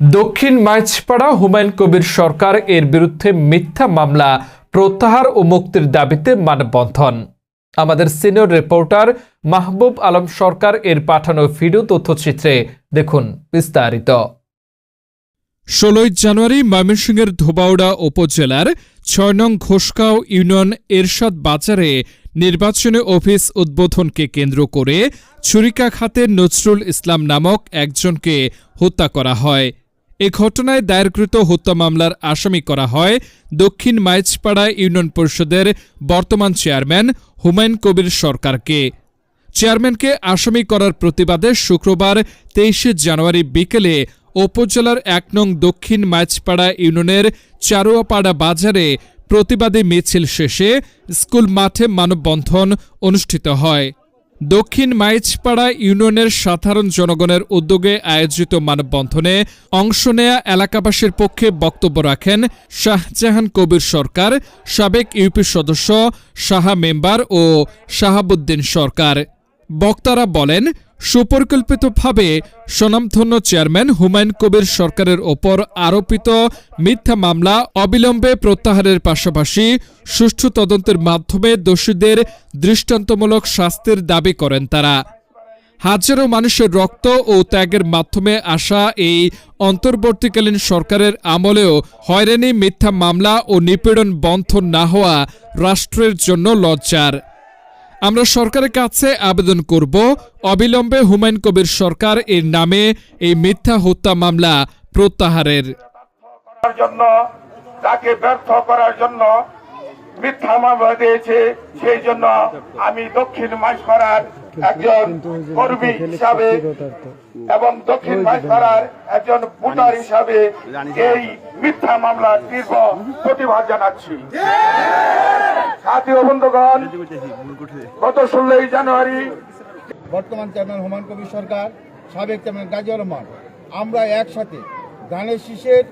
দক্ষিণ মাইজপাড়া হুমায়ুন কবির সরকার এর বিরুদ্ধে মিথ্যা মামলা, প্রত্যাহার ও মুক্তির দাবিতে মানববন্ধন। আমাদের সিনিয়র রিপোর্টার মাহবুব আলম সরকার এর পাঠানো ভিডিও তথ্যচিত্রে দেখুন বিস্তারিত। ষোলোই জানুয়ারি ময়মনসিংহের ধোবাউড়া উপজেলার ছয় নং ঘোষগাঁও ইউনিয়ন এরশাদ বাজারে নির্বাচনী অফিস উদ্বোধনকে কেন্দ্র করে ছুরিকাঘাতে নজরুল ইসলাম নামক একজনকে হত্যা করা হয়। এ ঘটনায় দায়েরকৃত হত্যা মামলার আসামি করা হয় দক্ষিণ মাইজপাড়া ইউনিয়ন পরিষদের বর্তমান চেয়ারম্যান হুমায়ুন কবির সরকারকে। চেয়ারম্যানকে আসামি করার প্রতিবাদে শুক্রবার তেইশে জানুয়ারি বিকেলে উপজেলার এক নং দক্ষিণ মাইজপাড়া ইউনিয়নের চারুয়াপাড়া বাজারে প্রতিবাদী মিছিল শেষে স্কুল মাঠে মানববন্ধন অনুষ্ঠিত হয়। দক্ষিণ মাইজপাড়া ইউনিয়নের সাধারণ জনগণের উদ্যোগে আয়োজিত মানববন্ধনে অংশ নেয়া এলাকাবাসীর পক্ষে বক্তব্য রাখেন শাহজাহান কবির সরকার, সাবেক ইউপি সদস্য শাহা মেম্বার ও শাহাবুদ্দিন সরকার। বক্তারা বলেন সুপরিকল্পিতভাবে স্বনামধন্য চেয়ারম্যান হুমায়ুন কবির সরকারের ওপর আরোপিত মিথ্যা মামলা অবিলম্বে প্রত্যাহারের পাশাপাশি সুষ্ঠু তদন্তের মাধ্যমে দোষীদের দৃষ্টান্তমূলক শাস্তির দাবি করেন তারা। হাজারো মানুষের রক্ত ও ত্যাগের মাধ্যমে আসা এই অন্তর্বর্তীকালীন সরকারের আমলেও হয়রানি, মিথ্যা মামলা ও নিপীড়ন বন্ধ না হওয়া রাষ্ট্রের জন্য লজ্জার। আমরা সরকারের কাছে আবেদন করব। অবিলম্বে হুমায়ুন কবির সরকার এর নামে এই মিথ্যা হত্যা মামলা প্রত্যাহারের। জন্য, তাকে ব্যর্থ করার জন্য মিথ্যা মামলা দিয়েছে। সেই জন্য আমি দক্ষিণ মাঝপাড়ার একজন কর্মী হিসাবে এবং দক্ষিণ মাঝপাড়ার একজন ভোটার হিসাবে এই মিথ্যা মামলার তীব্র প্রতিবাদ জানাচ্ছি। গত ষোলোই জানুয়ারি বর্তমান চেয়ারম্যান হুমায়ুন কবির সরকার সাবেক চেয়ারম্যান গাজী রহমান আমরা একসাথে ধানের শীষের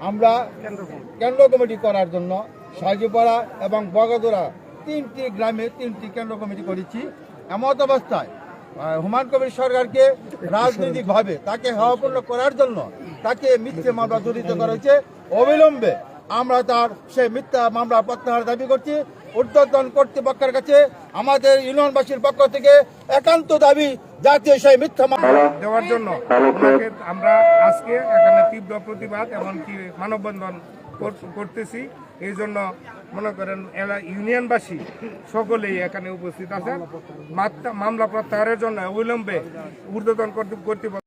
আমরা কেন্দ্র কমিটি করার জন্য সাজিপাড়া এবং বগাদোড়া তিনটি গ্রামে তিনটি কেন্দ্র কমিটি করেছি। এমত অবস্থায় আহ, হুমায়ুন কবির সরকারকে রাজনৈতিকভাবে তাকে হওয়াপূর্ণ করার জন্য তাকে মিথ্যে মামলা জড়িত করা হয়েছে। অবিলম্বে আমরা তার সেই মিথ্যা মামলা প্রত্যাহার দাবি করছি। ঊর্ধ্বতন কর্তৃপক্ষের কাছে আমাদের ইউনিয়নবাসীর পক্ষ থেকে একান্ত দাবি জাতীয় সেই মিথ্যা মামলা দেওয়ার জন্য আমরা আজকে এখানে তীব্র প্রতিবাদ এমনকি মানববন্ধন কর- করতেছি। এই জন্য মনে করেন এলা ইউনিয়নবাসী সকলেই এখানে উপস্থিত আছেন। মাত্রা- মামলা প্রত্যাহারের জন্য অবিলম্বে ঊর্ধ্বতন কর্তৃ- কর্তৃপক্ষ